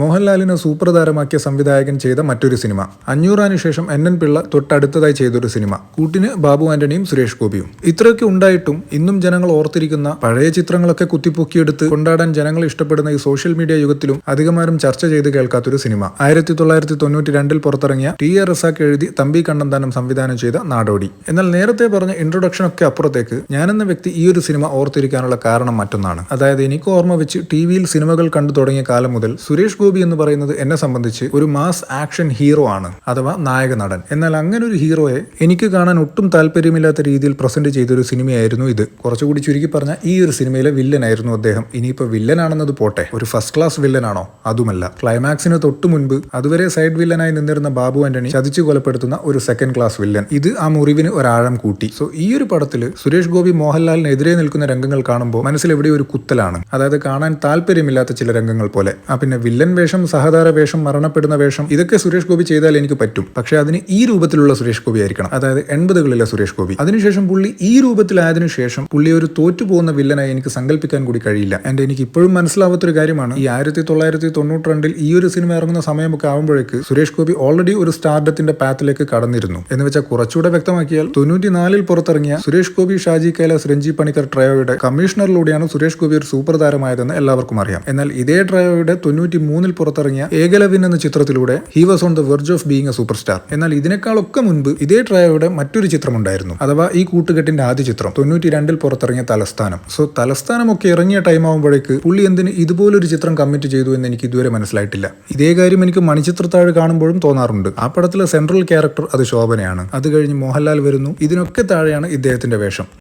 മോഹൻലാലിനെ സൂപ്പർ താരമാക്കിയ സംവിധായകൻ ചെയ്ത മറ്റൊരു സിനിമ. അഞ്ഞൂറാന് ശേഷം എൻ എൻ പിള്ള തൊട്ടടുത്തതായി ചെയ്തൊരു സിനിമ. കൂട്ടിന് ബാബു ആന്റണിയും സുരേഷ് ഗോപിയും. ഇത്രയൊക്കെ ഉണ്ടായിട്ടും ഇന്നും ജനങ്ങൾ ഓർത്തിരിക്കുന്ന പഴയ ചിത്രങ്ങളൊക്കെ കുത്തിപ്പൊക്കിയെടുത്ത് കൊണ്ടാടാൻ ജനങ്ങൾ ഇഷ്ടപ്പെടുന്ന ഈ സോഷ്യൽ മീഡിയ യുഗത്തിലും അധികമാരും ചർച്ച ചെയ്ത് കേൾക്കാത്തൊരു സിനിമ. ആയിരത്തി തൊള്ളായിരത്തി തൊണ്ണൂറ്റി രണ്ടിൽ പുറത്തിറങ്ങിയ ടി എ റസാക്ക് എഴുതി തമ്പി കണ്ണന്താനം സംവിധാനം ചെയ്ത നാടോടി. എന്നാൽ നേരത്തെ പറഞ്ഞ ഇൻട്രൊഡക്ഷൻ ഒക്കെ അപ്പുറത്തേക്ക് ഞാനെന്ന വ്യക്തി ഈ ഒരു സിനിമ ഓർത്തിരിക്കാനുള്ള കാരണം മറ്റൊന്നാണ്. അതായത് എനിക്ക് ഓർമ്മ വെച്ച് ടി വിയിൽ സിനിമകൾ കണ്ടു തുടങ്ങിയ കാലം മുതൽ സുരേഷ് ഗോപി എന്ന് പറയുന്നത് എന്നെ സംബന്ധിച്ച് ഒരു മാസ് ആക്ഷൻ ഹീറോ ആണ് അഥവാ നായക നടൻ. എന്നാൽ അങ്ങനെ ഒരു ഹീറോയെ എനിക്ക് കാണാൻ ഒട്ടും താല്പര്യമില്ലാത്ത രീതിയിൽ പ്രസന്റ് ചെയ്തൊരു സിനിമയായിരുന്നു ഇത്. കുറച്ചുകൂടി ചുരുക്കി പറഞ്ഞാൽ ഈ ഒരു സിനിമയിലെ വില്ലനായിരുന്നു അദ്ദേഹം. ഇനിയിപ്പോൾ വില്ലനാണെന്നത് പോട്ടെ. ഒരു ഫസ്റ്റ് ക്ലാസ് വില്ലനാണോ അതുമല്ല. ക്ലൈമാക്സിന് തൊട്ടു മുൻപ് അതുവരെ സൈഡ് വില്ലനായി നിന്നിരുന്ന ബാബു ആന്റണി ചതിച്ചു കൊലപ്പെടുത്തുന്ന ഒരു സെക്കൻഡ് ക്ലാസ് വില്ലൻ ഇത് ആ മുറിവിന് ഒരാഴം കൂട്ടി. സോ ഈ ഒരു പടത്തിൽ സുരേഷ് ഗോപി മോഹൻലാലിനെതിരെ നിൽക്കുന്ന രംഗങ്ങൾ കാണുമ്പോൾ മനസ്സിൽ എവിടെ ഒരു കുത്തലാണ്. അതായത് കാണാൻ താല്പര്യമില്ലാത്ത ചില രംഗങ്ങൾ പോലെ. ആ പിന്നെ വില്ലൻ വേഷം സഹതാര വേഷം മരണപ്പെടുന്ന വേഷം ഇതൊക്കെ സുരേഷ് ഗോപി ചെയ്താൽ എനിക്ക് പറ്റും. പക്ഷേ അതിന് ഈ രൂപത്തിലുള്ള സുരേഷ് ഗോപി ആയിരിക്കണം. അതായത് എൺപതുകളിലെ സുരേഷ് ഗോപി. അതിനുശേഷം പുള്ളി ഈ രൂപത്തിലായതിനു ശേഷം പുള്ളി ഒരു തോറ്റുപോകുന്ന വില്ലനായി എനിക്ക് സങ്കല്പിക്കാൻ കൂടി കഴിയില്ല. എന്റെ എനിക്ക് ഇപ്പോഴും മനസ്സിലാവാത്തൊരു കാര്യമാണ് ഈ ആയിരത്തി തൊള്ളായിരത്തി തൊണ്ണൂറ്റി രണ്ടിൽ ഈ ഒരു സിനിമ ഇറങ്ങുന്ന സമയമൊക്കെ ആകുമ്പോഴേക്ക് സുരേഷ് ഗോപി ഓൾറെഡി ഒരു സ്റ്റാർഡത്തിന്റെ പാത്തിലേക്ക് കടന്നിരുന്നു. എന്ന് വെച്ചാൽ കുറച്ചുകൂടെ വ്യക്തമാക്കിയാൽ തൊണ്ണൂറ്റിനാലിൽ പുറത്തിറങ്ങിയ സുരേഷ് ഗോപി ഷാജി കൈലാസ് രഞ്ജി പണിക്കർ ട്രയോയുടെ കമ്മീഷണറിലൂടെയാണ് സുരേഷ് ഗോപി ഒരു സൂപ്പർ താരമായതെന്ന് എല്ലാവർക്കും അറിയാം. എന്നാൽ ഇതേ ട്രയോയുടെ തൊണ്ണൂറ്റി മൂന്നിൽ പുറത്തിറങ്ങിയ ഏകലവിൻ എന്ന ചിത്രത്തിലൂടെ he was on the verge of being a super star എന്നാൽ ഇതിനേക്കാളൊക്കെ മുൻപ് ഇതേ ട്രയോയുടെ മറ്റൊരു ചിത്രമുണ്ടായിരുന്നു അഥവാ ഈ കൂട്ടുകെട്ടിന്റെ ആദ്യ ചിത്രം തൊണ്ണൂറ്റി രണ്ടിൽ പുറത്തിറങ്ങിയ തലസ്ഥാനം. സോ തലസ്ഥാനമൊക്കെ ഇറങ്ങിയ ടൈം ആകുമ്പോഴേക്ക് പുള്ളി എന്തിന് ഇതുപോലൊരു ചിത്രം കമ്മിറ്റ് ചെയ്തു എന്ന് എനിക്ക് ഇതുവരെ മനസ്സിലായിട്ടില്ല. ഇതേ കാര്യം എനിക്ക് മണിച്ചിത്രത്താഴ് കാണുമ്പോഴും തോന്നാറുണ്ട്. ആ പടത്തിലെ സെൻട്രൽ ക്യാരക്ടർ അത് ശോഭനയാണ്. അത് കഴിഞ്ഞ് മോഹൻലാൽ വരുന്നു. ഇതിനൊക്കെ താഴെയാണ് ഇദ്ദേഹത്തിന്റെ വേഷം.